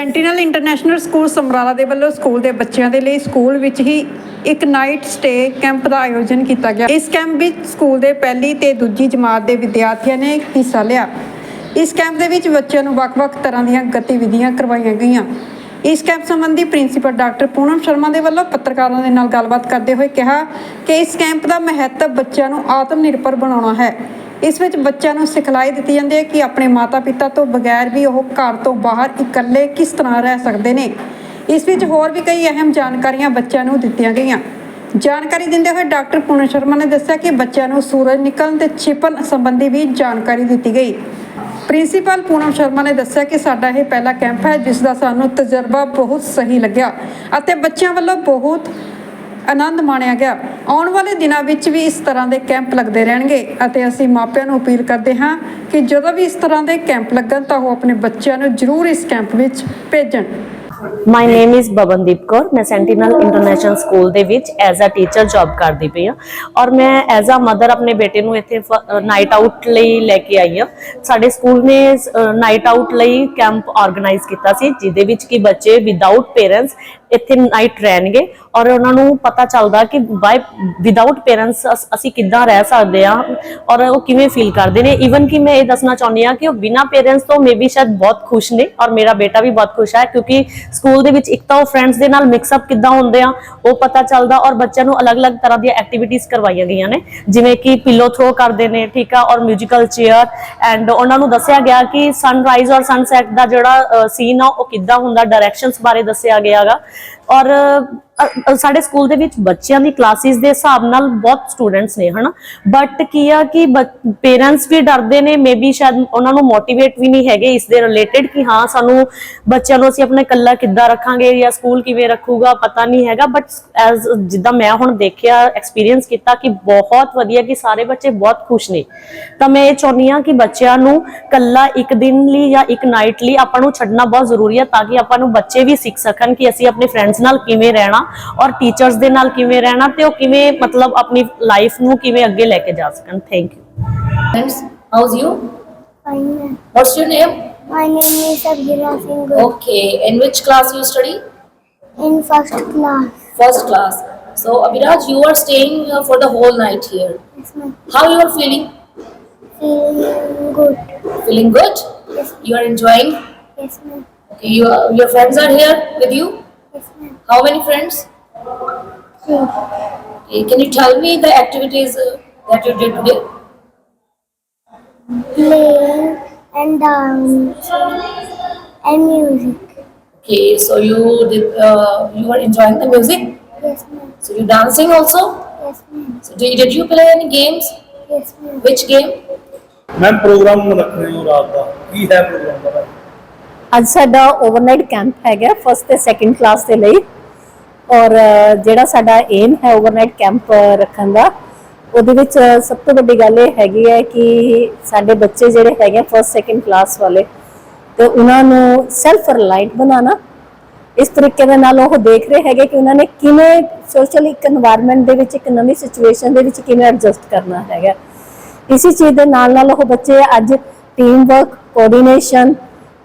Sentinel international school Samrala ਦੇ ਵੱਲੋਂ school ਦੇ ਬੱਚਿਆਂ ਦੇ ਲਈ ਸਕੂਲ ਵਿੱਚ ਹੀ ਇੱਕ ਨਾਈਟ ਸਟੇ ਕੈਂਪ ਦਾ ਆਯੋਜਨ ਕੀਤਾ ਗਿਆ। ਇਸ ਕੈਂਪ ਵਿੱਚ ਸਕੂਲ ਦੇ ਪਹਿਲੀ ਤੇ ਦੂਜੀ ਜਮਾਤ ਦੇ ਵਿਦਿਆਰਥੀਆਂ ਨੇ ਹਿੱਸਾ ਲਿਆ। ਇਸ ਕੈਂਪ ਦੇ ਵਿੱਚ ਬੱਚਿਆਂ ਨੂੰ ਵੱਖ-ਵੱਖ ਤਰ੍ਹਾਂ ਦੀਆਂ ਗਤੀਵਿਧੀਆਂ ਕਰਵਾਈਆਂ ਗਈਆਂ। ਇਸ ਕੈਂਪ ਸੰਬੰਧੀ ਪ੍ਰਿੰਸੀਪਲ ਡਾਕਟਰ ਪੂਨਮ ਸ਼ਰਮਾ ਦੇ ਵੱਲੋਂ ਪੱਤਰਕਾਰਾਂ ਦੇ ਨਾਲ ਗੱਲਬਾਤ ਕਰਦੇ ਹੋਏ ਕਿਹਾ ਕਿ ਇਸ ਕੈਂਪ ਦਾ ਮਹੱਤਵ ਬੱਚਿਆਂ ਨੂੰ ਆਤਮ ਨਿਰਭਰ ਬਣਾਉਣਾ ਹੈ। ਇਸ ਵਿੱਚ ਬੱਚਿਆਂ ਨੂੰ ਸਿਖਲਾਈ ਦਿੱਤੀ ਜਾਂਦੀ ਹੈ ਕਿ ਆਪਣੇ ਮਾਤਾ-ਪਿਤਾ ਤੋਂ ਬਗੈਰ ਵੀ ਉਹ ਘਰ ਤੋਂ ਬਾਹਰ ਇਕੱਲੇ ਕਿਸ ਤਰ੍ਹਾਂ ਰਹਿ ਸਕਦੇ ਨੇ। ਇਸ ਵਿੱਚ ਹੋਰ ਵੀ ਕਈ ਅਹਿਮ ਜਾਣਕਾਰੀਆਂ ਬੱਚਿਆਂ ਨੂੰ ਦਿੱਤੀਆਂ ਗਈਆਂ। ਜਾਣਕਾਰੀ ਦਿੰਦੇ ਹੋਏ ਡਾਕਟਰ ਪੂਨਮ ਸ਼ਰਮਾ ਨੇ ਦੱਸਿਆ ਕਿ ਬੱਚਿਆਂ ਨੂੰ ਸੂਰਜ ਨਿਕਲਣ ਤੇ ਛਿਪਣ ਸੰਬੰਧੀ ਵੀ ਜਾਣਕਾਰੀ ਦਿੱਤੀ ਗਈ। ਪ੍ਰਿੰਸੀਪਲ ਪੂਨਮ ਸ਼ਰਮਾ ਨੇ ਦੱਸਿਆ ਕਿ ਸਾਡਾ ਇਹ ਪਹਿਲਾ ਕੈਂਪ ਹੈ, ਜਿਸ ਦਾ ਸਾਨੂੰ ਤਜਰਬਾ ਬਹੁਤ ਸਹੀ ਲੱਗਿਆ ਅਤੇ ਬੱਚਿਆਂ ਵੱਲੋਂ ਬਹੁਤ ਆਨੰਦ ਮਾਣਿਆ ਗਿਆ। ਆਉਣ ਵਾਲੇ ਦਿਨਾਂ ਵਿੱਚ ਵੀ ਇਸ ਤਰ੍ਹਾਂ ਦੇ ਕੈਂਪ ਲੱਗਦੇ ਰਹਿਣਗੇ ਅਤੇ ਅਸੀਂ ਮਾਪਿਆਂ ਨੂੰ ਅਪੀਲ ਕਰਦੇ ਹਾਂ ਕਿ ਜਦੋਂ ਵੀ ਇਸ ਤਰ੍ਹਾਂ ਦੇ ਕੈਂਪ ਲੱਗਣ ਤਾਂ ਉਹ ਆਪਣੇ ਬੱਚਿਆਂ ਨੂੰ ਜ਼ਰੂਰ ਇਸ ਕੈਂਪ ਵਿੱਚ ਭੇਜਣ। ਮਾਈ ਨੇਮ ਇਜ਼ ਬਵਨਦੀਪ ਕੌਰ ਮੈਂ ਸੈਂਟੀਨਲ ਇੰਟਰਨੈਸ਼ਨਲ ਸਕੂਲ ਦੇ ਵਿੱਚ ਐਜ਼ ਅ ਟੀਚਰ ਜੌਬ ਕਰਦੀ ਪਈ ਹਾਂ। ਔਰ ਮੈਂ ਐਜ਼ ਅ ਮਦਰ ਆਪਣੇ ਬੇਟੇ ਨੂੰ ਇੱਥੇ ਨਾਈਟ ਆਊਟ ਲਈ ਲੈ ਕੇ ਆਈ ਆ ਸਾਡੇ ਸਕੂਲ ਨੇ ਨਾਈਟ ਆਊਟ ਲਈ ਕੈਂਪ ਆਰਗੇਨਾਈਜ਼ ਕੀਤਾ ਸੀ, ਜਿਹਦੇ ਵਿੱਚ ਕਿ ਬੱਚੇ ਵਿਦਆਊਟ ਪੇਰੈਂਟਸ ਇੱਥੇ ਨਾਈਟ ਰਹਿਣਗੇ ਔਰ ਉਹਨਾਂ ਨੂੰ ਪਤਾ ਚੱਲਦਾ ਕਿ ਬਾਈ ਵਿਦਆਊਟ ਪੇਰੈਂਟਸ ਅਸੀਂ ਕਿੱਦਾਂ ਰਹਿ ਸਕਦੇ ਆ ਔਰ ਉਹ ਕਿਵੇਂ ਫੀਲ ਕਰਦੇ ਨੇ। ਇਵਨ ਕਿ ਮੈਂ ਇਹ ਦੱਸਣਾ ਚਾਹੁੰਦੀ ਆ ਕਿ ਉਹ ਬਿਨਾ ਪੇਰੈਂਟਸ ਤੋਂ ਮੇਬੀ ਸ਼ਾਇਦ ਬਹੁਤ ਖੁਸ਼ ਨੇ ਔਰ ਮੇਰਾ ਬੇਟਾ ਵੀ ਬਹੁਤ ਖੁਸ਼ ਹੈ ਕਿਉਂਕਿ ਸਕੂਲ ਦੇ ਵਿੱਚ ਇੱਕ ਤਾਂ ਉਹ ਫਰੈਂਡਸ ਦੇ ਨਾਲ ਮਿਕਸ ਅਪ ਕਿੱਦਾਂ ਹੁੰਦੇ ਆ, ਉਹ ਪਤਾ ਚੱਲਦਾ ਔਰ ਬੱਚਿਆਂ ਨੂੰ ਅਲੱਗ-ਅਲੱਗ ਤਰ੍ਹਾਂ ਦੀਆਂ ਐਕਟੀਵਿਟੀਜ਼ ਕਰਵਾਈਆਂ ਗਈਆਂ ਨੇ। ਜਿਵੇਂ ਕਿ ਪਿੱਲੋ ਥਰੋ ਕਰਦੇ ਨੇ, ਠੀਕ ਆ, ਔਰ ਮਿਊਜ਼ੀਕਲ ਚੇਅਰ ਐਂਡ ਉਹਨਾਂ ਨੂੰ ਦੱਸਿਆ ਗਿਆ ਕਿ ਸਨਰਾਈਜ਼ ਔਰ ਸਨਸੈਟ ਦਾ ਜਿਹੜਾ ਸੀਨ ਆ, ਉਹ ਕਿੱਦਾਂ ਹੁੰਦਾ ਡਾਇਰੈਕਸ਼ਨਸ ਬਾਰੇ ਦੱਸਿਆ ਗਿਆਗਾ ਔਰ ਸਾਡੇ ਸਕੂਲ ਦੇ ਵਿੱਚ ਬੱਚਿਆਂ ਦੀ ਕਲਾਸਿਸ ਦੇ ਹਿਸਾਬ ਨਾਲ ਬਹੁਤ ਸਟੂਡੈਂਟਸ ਨੇ, ਹਨਾ? ਬਟ ਕੀ ਆ ਕਿ ਪੇਰੈਂਟਸ ਵੀ ਡਰਦੇ ਨੇ ਮੇਬੀ ਸ਼ਾਇਦ ਉਹਨਾਂ ਨੂੰ ਮੋਟੀਵੇਟ ਵੀ ਨਹੀਂ ਹੈਗੇ ਇਸ ਦੇ ਰਿਲੇਟਡ ਕਿ ਹਾਂ, ਸਾਨੂੰ ਬੱਚਿਆਂ ਨੂੰ ਅਸੀਂ ਆਪਣੇ ਕੱਲਾ ਕਿੱਦਾਂ ਰੱਖਾਂਗੇ ਜਾਂ ਸਕੂਲ ਕਿਵੇਂ ਰੱਖੂਗਾ, ਪਤਾ ਨਹੀਂ ਹੈਗਾ। ਬਟ ਐਜ਼ ਜਿੱਦਾਂ ਮੈਂ ਹੁਣ ਦੇਖਿਆ ਐਕਸਪੀਰੀਅੰਸ ਕੀਤਾ ਕਿ ਬਹੁਤ ਵਧੀਆ ਕਿ ਸਾਰੇ ਬੱਚੇ ਬਹੁਤ ਖੁਸ਼ ਨੇ। ਤਾਂ ਮੈਂ ਇਹ ਚਾਹੁੰਦੀ ਆ ਕਿ ਬੱਚਿਆਂ ਨੂੰ ਕੱਲਾ ਇੱਕ ਦਿਨ ਲਈ ਜਾਂ ਇੱਕ ਨਾਈਟ ਲਈ ਆਪਾਂ ਨੂੰ ਛੱਡਣਾ ਬਹੁਤ ਜ਼ਰੂਰੀ ਹੈ ਤਾਂ ਕਿ ਆਪਾਂ ਨੂੰ ਬੱਚੇ ਵੀ ਸਿੱਖ ਸਕਣ ਕਿ ਅਸੀਂ ਆਪਣੇ ਫਰੈਂਡਸ ਨਾਲ ਕਿਵੇਂ ਰਹਿਣਾ। ਔਰ ਟੀਚਰਸ ਦੇ ਨਾਲ ਕਿਵੇਂ ਰਹਿਣਾ ਤੇ ਉਹ ਕਿਵੇਂ ਮਤਲਬ ਆਪਣੀ ਲਾਈਫ ਨੂੰ ਕਿਵੇਂ ਅੱਗੇ ਲੈ ਕੇ ਜਾ ਸਕਣ thank you you? Fine. What's your name? My name is Abhira Singh Good. Okay, in which class you study? In first class. First class. So, Abhiraj, you are staying uh, for the whole night here. Yes, ma'am. How you are feeling? Feeling good. Feeling good? Yes, You are enjoying? yes, ma'am. Okay, you are, your friends are here with you? Yes, ma'am. How many friends? Three. Okay, can you tell me the activities uh, that you did today? Playing and dancing and music. Okay, so you did, uh, you are enjoying the music. Yes, ma'am. So you dancing also. Yes, ma'am. So did, did you play any games? Yes, ma'am. Which game? Ma'am program ਰੱਖ ਰਹੇ ਹੋ ਰਾਤ ਦਾ ਕੀ ਹੈ programme ਦਾ ਅੱਜ ਸਾਡਾ overnight camp ਹੈਗਾ first ਤੇ ਸੈਕੰਡ ਕਲਾਸ ਦੇ ਲਈ ਔਰ ਜਿਹੜਾ ਸਾਡਾ ਏਮ ਹੈ ਓਵਰਨਾਈਟ ਕੈਂਪ ਰੱਖਣ ਦਾ, ਉਹਦੇ ਵਿੱਚ ਸਭ ਤੋਂ ਵੱਡੀ ਗੱਲ ਇਹ ਹੈਗੀ ਹੈ ਕਿ ਸਾਡੇ ਬੱਚੇ ਜਿਹੜੇ ਹੈਗੇ ਫਸਟ ਸੈਕੰਡ ਕਲਾਸ ਵਾਲੇ, ਤੇ ਉਹਨਾਂ ਨੂੰ ਸੈਲਫ ਰਿਲਾਇੰਟ ਬਣਾਉਣਾ, ਇਸ ਤਰੀਕੇ ਦੇ ਨਾਲ ਉਹ ਦੇਖ ਰਹੇ ਹੈਗੇ ਕਿ ਉਹਨਾਂ ਨੇ ਕਿਵੇਂ ਸੋਸ਼ਲ ਇੱਕ এনवायरमेंट ਦੇ ਵਿੱਚ, ਇੱਕ ਨਵੀਂ ਸਿਚੁਏਸ਼ਨ ਦੇ ਵਿੱਚ ਕਿਵੇਂ ਐਡਜਸਟ ਕਰਨਾ ਹੈਗਾ। ਇਸੇ ਚੀਜ਼ ਦੇ ਨਾਲ ਨਾਲ ਉਹ ਬੱਚੇ ਅੱਜ ਟੀਮ ਵਰਕ ਕੋਆਰਡੀਨੇਸ਼ਨ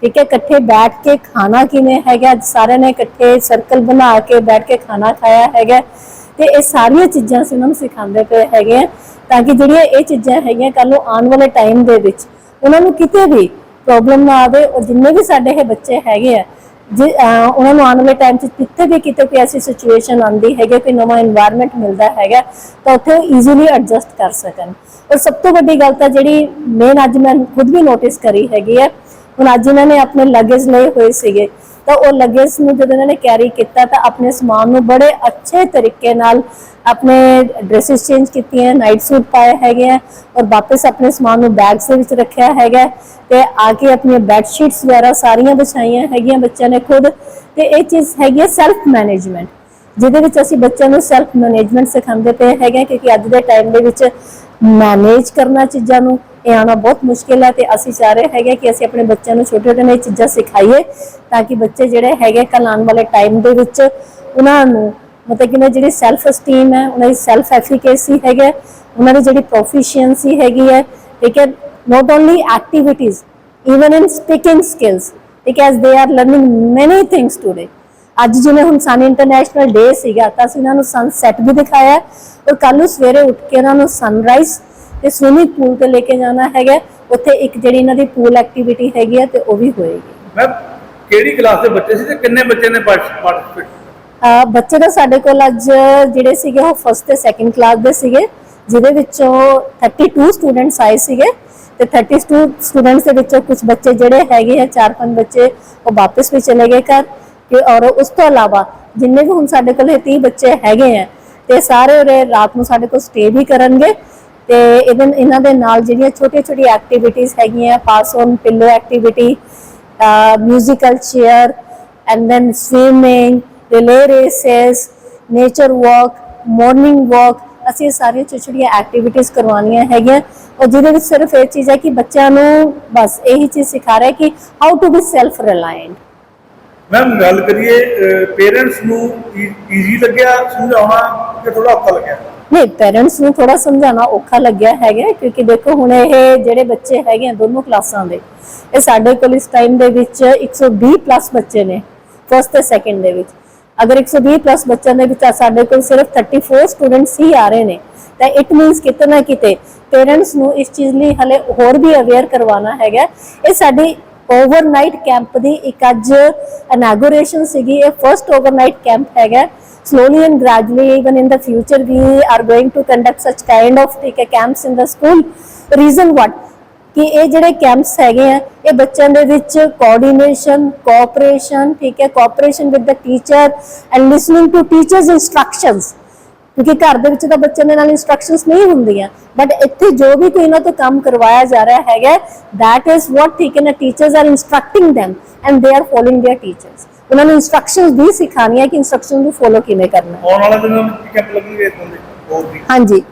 ਠੀਕ ਹੈ, ਇਕੱਠੇ ਬੈਠ ਕੇ ਖਾਣਾ ਕਿਵੇਂ ਹੈਗਾ? ਸਾਰਿਆਂ ਨੇ ਇਕੱਠੇ ਸਰਕਲ ਬਣਾ ਕੇ ਬੈਠ ਕੇ ਖਾਣਾ ਖਾਇਆ ਹੈਗਾ। ਤੇ ਇਹ ਸਾਰੀਆਂ ਚੀਜ਼ਾਂ ਅਸੀਂ ਉਹਨਾਂ ਨੂੰ ਸਿਖਾਉਂਦੇ ਪਏ ਹੈਗੇ ਆ ਤਾਂ ਕਿ ਜਿਹੜੀਆਂ ਇਹ ਚੀਜ਼ਾਂ ਹੈਗੀਆਂ ਕੱਲ ਨੂੰ ਆਉਣ ਵਾਲੇ ਟਾਈਮ ਦੇ ਵਿੱਚ ਉਹਨਾਂ ਨੂੰ ਕਿਤੇ ਵੀ ਪ੍ਰੋਬਲਮ ਨਾ ਆਵੇ ਔਰ ਜਿੰਨੇ ਵੀ ਸਾਡੇ ਇਹ ਬੱਚੇ ਹੈਗੇ ਆ, ਜੇ ਉਹਨਾਂ ਨੂੰ ਆਉਣ ਵਾਲੇ ਟਾਈਮ 'ਚ ਕਿਤੇ ਵੀ ਕਿਤੇ ਕੋਈ ਐਸੀ ਸਿਚੁਏਸ਼ਨ ਆਉਂਦੀ ਹੈਗੀ, ਕੋਈ ਨਵਾਂ এনवायरमेंट ਮਿਲਦਾ ਹੈਗਾ, ਤਾਂ ਉੱਥੇ ਉਹ ਈਜ਼ੀਲੀ ਐਡਜਸਟ ਕਰ ਸਕਣ। ਔਰ ਸਭ ਤੋਂ ਵੱਡੀ ਗੱਲ ਤਾਂ ਜਿਹੜੀ ਮੇਨ ਅੱਜ ਮੈਂ ਖੁਦ ਵੀ ਨੋਟਿਸ ਕਰੀ ਹੈਗੀ ਹੈ ਹੁਣ ਅੱਜ ਇਹਨਾਂ ਨੇ ਆਪਣੇ ਲਗੇਜ ਲਏ ਹੋਏ ਸੀਗੇ, ਤਾਂ ਉਹ ਲਗੇਜ ਨੂੰ ਜਦੋਂ ਇਹਨਾਂ ਨੇ ਕੈਰੀ ਕੀਤਾ ਤਾਂ ਆਪਣੇ ਸਮਾਨ ਨੂੰ ਬੜੇ ਅੱਛੇ ਤਰੀਕੇ ਨਾਲ ਆਪਣੇ ਡਰੈਸਸ ਚੇਂਜ ਕੀਤੀਆਂ ਨਾਈਟ ਸੂਟ ਪਾਏ ਹੈਗੇ ਆ ਔਰ ਵਾਪਸ ਆਪਣੇ ਸਮਾਨ ਨੂੰ ਬੈਗਸ ਦੇ ਵਿੱਚ ਰੱਖਿਆ ਹੈਗਾ ਤੇ ਆ ਕੇ ਆਪਣੀਆਂ ਬੈੱਡ ਸ਼ੀਟਸ ਵਗੈਰਾ ਸਾਰੀਆਂ ਵਿਛਾਈਆਂ ਹੈਗੀਆਂ ਬੱਚਿਆਂ ਨੇ ਖੁਦ ਤੇ ਇਹ ਚੀਜ਼ ਹੈਗੀ ਹੈ ਸੈਲਫ ਮੈਨੇਜਮੈਂਟ ਜਿਹਦੇ ਵਿੱਚ ਅਸੀਂ ਬੱਚਿਆਂ ਨੂੰ ਸੈਲਫ ਮੈਨੇਜਮੈਂਟ ਸਿਖਾਉਂਦੇ ਪਏ ਹੈਗੇ ਹਾਂ ਕਿਉਂਕਿ ਅੱਜ ਦੇ ਟਾਈਮ ਦੇ ਵਿੱਚ ਮੈਨੇਜ ਕਰਨਾ ਚੀਜ਼ਾਂ ਨੂੰ ਇਹ ਆਉਣਾ ਬਹੁਤ ਮੁਸ਼ਕਿਲ ਹੈ ਤੇ ਅਸੀਂ ਚਾਹ ਰਹੇ ਹੈਗੇ ਕਿ ਅਸੀਂ ਆਪਣੇ ਬੱਚਿਆਂ ਨੂੰ ਛੋਟੇ ਛੋਟੇ ਨੇ ਚੀਜ਼ਾਂ ਸਿਖਾਈਏ ਤਾਂ ਕਿ ਬੱਚੇ ਜਿਹੜੇ ਹੈਗੇ ਕੱਲ੍ਹ ਆਉਣ ਵਾਲੇ ਟਾਈਮ ਦੇ ਵਿੱਚ ਉਹਨਾਂ ਨੂੰ ਮਤਲਬ ਕਿ ਉਹਨਾਂ ਦੀ ਜਿਹੜੀ ਸੈਲਫ ਅਸਟੀਮ ਹੈ, ਉਹਨਾਂ ਦੀ ਸੈਲਫ ਐਫੀਕੇਸੀ ਹੈਗੇ ਉਹਨਾਂ ਦੀ ਜਿਹੜੀ ਪ੍ਰੋਫੀਸ਼ੀਐਂਸੀ ਹੈਗੀ ਹੈ, ਠੀਕ ਹੈ, not only activities, even in speaking skills because they are learning many things today ਅੱਜ ਜਿਵੇਂ ਹੁਣ ਸਨ ਇੰਟਰਨੈਸ਼ਨਲ ਡੇ ਸੀਗਾ, ਤਾਂ ਅਸੀਂ ਇਹਨਾਂ ਨੂੰ ਸਨਸੈਟ ਵੀ ਦਿਖਾਇਆ ਔਰ ਕੱਲ ਨੂੰ ਸਵੇਰੇ ਉੱਠ ਕੇ ਇਹਨਾਂ ਨੂੰ ਸਨਰਾਈਜ਼ ਤੇ ਸਵਿਮਿੰਗ ਪੂਲ ਤੇ ਲੈ ਕੇ ਜਾਣਾ ਹੈਗਾ। ਉੱਥੇ ਇੱਕ ਜਿਹੜੀ ਇਹਨਾਂ ਦੀ ਪੂਲ ਐਕਟੀਵਿਟੀ ਹੈਗੀ ਹੈ ਤੇ ਉਹ ਵੀ ਹੋਏਗੀ। ਮੈਂ ਕਿਹੜੀ ਕਲਾਸ ਦੇ ਬੱਚੇ ਸੀ ਤੇ ਕਿੰਨੇ ਬੱਚੇ ਨੇ ਪਾਰਟਿਸਿਪੇਟ ਅਹ ਬੱਚੇ ਤਾਂ ਸਾਡੇ ਕੋਲ ਅੱਜ ਜਿਹੜੇ ਸੀਗੇ ਉਹ ਫਸਟ ਤੇ ਸੈਕੰਡ ਕਲਾਸ ਦੇ ਸੀਗੇ ਜਿਹਦੇ ਵਿੱਚੋਂ 32 ਸਟੂਡੈਂਟਸ ਆਏ ਸੀਗੇ ਤੇ 32 ਸਟੂਡੈਂਟਸ ਦੇ ਵਿੱਚੋਂ ਕੁਝ ਬੱਚੇ ਜਿਹੜੇ ਹੈਗੇ ਆ ਚਾਰ ਪੰਜ ਬੱਚੇ ਉਹ ਵਾਪਸ ਵੀ ਚਲੇ ਗਏ ਘਰ ਕਿ ਔਰ ਉਸ ਤੋਂ ਇਲਾਵਾ ਜਿੰਨੇ ਵੀ ਹੁਣ ਸਾਡੇ ਕੋਲ ਇਹ 30 ਬੱਚੇ ਹੈਗੇ ਆ ਤੇ ਸਾਰੇ ਉਰੇ ਰਾਤ ਨੂੰ ਸਾਡੇ ਕੋਲ ਸਟੇ ਵੀ ਕਰਨਗੇ ਤੇ ਇਹਦੇ ਇਹਨਾਂ ਦੇ ਨਾਲ ਜਿਹੜੀਆਂ ਛੋਟੀਆਂ ਛੋਟੀਆਂ ਐਕਟੀਵਿਟੀਜ਼ ਹੈਗੀਆਂ pass on pillow activity musical chair and then swimming, relay races, nature walk, morning walk ਅਸੀਂ ਸਾਰੀਆਂ ਛੋਟੀਆਂ ਛੋਟੀਆਂ ਐਕਟੀਵਿਟੀਜ਼ ਕਰਵਾਉਣੀਆਂ ਹੈਗੀਆਂ। ਔਰ ਜਿਹਦੇ ਵਿੱਚ ਸਿਰਫ ਇਹ ਚੀਜ਼ ਹੈ ਕਿ ਬੱਚਿਆਂ ਨੂੰ ਬਸ ਇਹੀ ਚੀਜ਼ ਸਿਖਾ ਰਿਹਾ ਕਿ how to be self reliant ma'am ਗੱਲ ਕਰੀਏ ਪੇਰੈਂਟਸ ਨੂੰ ਈਜ਼ੀ ਲੱਗਿਆ ਸਮਝਾਉਣਾ ਕਿ ਥੋੜਾ ਔਖਾ ਲੱਗਿਆ? ਨਹੀਂ ਪੇਰੈਂਟਸ ਨੂੰ ਥੋੜਾ ਸਮਝਾਉਣਾ ਔਖਾ ਲੱਗਿਆ ਹੈਗਾ, ਕਿਉਂਕਿ ਦੇਖੋ ਹੁਣ ਇਹ ਜਿਹੜੇ ਬੱਚੇ ਹੈਗੇ ਆ ਦੋਨੋਂ ਕਲਾਸਾਂ ਦੇ, ਇਹ ਸਾਡੇ ਕੋਲ ਇਸ ਟਾਈਮ ਦੇ ਵਿੱਚ 120 ਪਲੱਸ ਬੱਚੇ ਨੇ ਫਸਟ ਤੇ ਸੈਕੰਡ ਦੇ ਵਿੱਚ। ਅਗਰ 120 ਪਲੱਸ ਬੱਚਿਆਂ ਦੇ ਵਿੱਚ ਸਾਡੇ ਕੋਲ ਸਿਰਫ 34 ਸਟੂਡੈਂਟਸ ਹੀ ਆ ਰਹੇ ਨੇ, ਤਾਂ ਇਟ ਮੀਨਸ ਕਿਤੇ ਨਾ ਕਿਤੇ ਪੇਰੈਂਟਸ ਨੂੰ ਇਸ ਚੀਜ਼ ਲਈ ਹਲੇ ਹੋਰ ਵੀ ਅਵੇਅਰ ਕਰਵਾਉਣਾ ਹੈਗਾ। ਇਹ ਸਾਡੀ ਓਵਰਨਾਈਟ ਕੈਂਪ ਦੀ ਇੱਕ ਅੱਜ ਇਨੋਗ੍ਰੇਸ਼ਨ ਸੀਗੀ। ਇਹ ਫਰਸਟ ਓਵਰਨਾਈਟ ਕੈਂਪ ਹੈਗਾ। Slowly and gradually even in the future we are going to conduct such kind of take a camps in the school. Reason what? ਕਿ ਇਹ ਜਿਹੜੇ ਕੈਂਪਸ ਹੈਗੇ ਆ, ਇਹ ਬੱਚਿਆਂ ਦੇ ਵਿੱਚ ਕੋਆਰਡੀਨੇਸ਼ਨ ਕੋਆਪਰੇਸ਼ਨ ਠੀਕ ਹੈ cooperation with the teacher and listening to teachers instructions ਕਿਉਂਕਿ ਘਰ ਦੇ ਵਿੱਚ ਤਾਂ ਬੱਚਿਆਂ ਦੇ ਨਾਲ ਇਨਸਟਰਕਸ਼ਨਸ ਨਹੀਂ ਹੁੰਦੀਆਂ। ਬਟ ਇੱਥੇ ਜੋ ਵੀ ਕੋਈ ਇਹਨਾਂ ਤੋਂ ਕੰਮ ਕਰਵਾਇਆ ਜਾ ਰਿਹਾ ਹੈਗਾ that is what ਠੀਕ ਹੈ ਨਾ teachers are instructing them and they are following their teachers ਉਹਨਾਂ ਨੂੰ ਇਨਸਟਰਕਸ਼ਨਸ ਵੀ ਸਿਖਾਉਣੀਆਂ ਕਿ ਇਨਸਟਰਕਸ਼ਨ ਨੂੰ ਫੋਲੋ ਕਿਵੇਂ ਕਰਨਾ। ਹੈ ਆਉਣ ਵਾਲੇ ਦਿਨਾਂ ਵਿੱਚ ਕੈਂਪ ਲੱਗਣਗੇ ਇਦਾਂ ਦੇ ਹੋਰ ਵੀ? ਹਾਂਜੀ।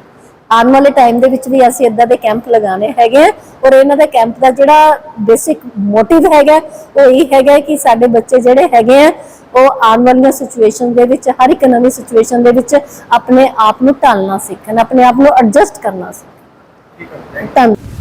ਆਉਣ ਵਾਲੇ ਟਾਈਮ ਦੇ ਵਿੱਚ ਵੀ ਅਸੀਂ ਇਦਾਂ ਦੇ ਕੈਂਪ ਲਗਾਣੇ ਹੈਗੇ ਆ। ਔਰ ਇਹਨਾਂ ਦਾ ਕੈਂਪ ਦਾ ਜਿਹੜਾ ਬੇਸਿਕ ਮੋਟਿਵ ਹੈਗਾ ਉਹ ਇਹ ਹੈਗਾ ਕਿ ਸਾਡੇ ਬੱਚੇ ਜਿਹੜੇ ਹੈਗੇ ਆ ਉਹ ਆਉਣ ਵਾਲੀਆਂ ਸਿਚੁਏਸ਼ਨ ਦੇ ਵਿੱਚ ਹਰ ਇੱਕ ਨਵੀਂ ਸਿਚੁਏਸ਼ਨ ਦੇ ਵਿੱਚ ਆਪਣੇ ਆਪ ਨੂੰ ਢਾਲਣਾ ਸਿੱਖਣ ਆਪਣੇ ਆਪ ਨੂੰ ਐਡਜਸਟ ਕਰਨਾ ਸਿੱਖਣ। ਠੀਕ ਹੈ। ਧੰਨਵਾਦ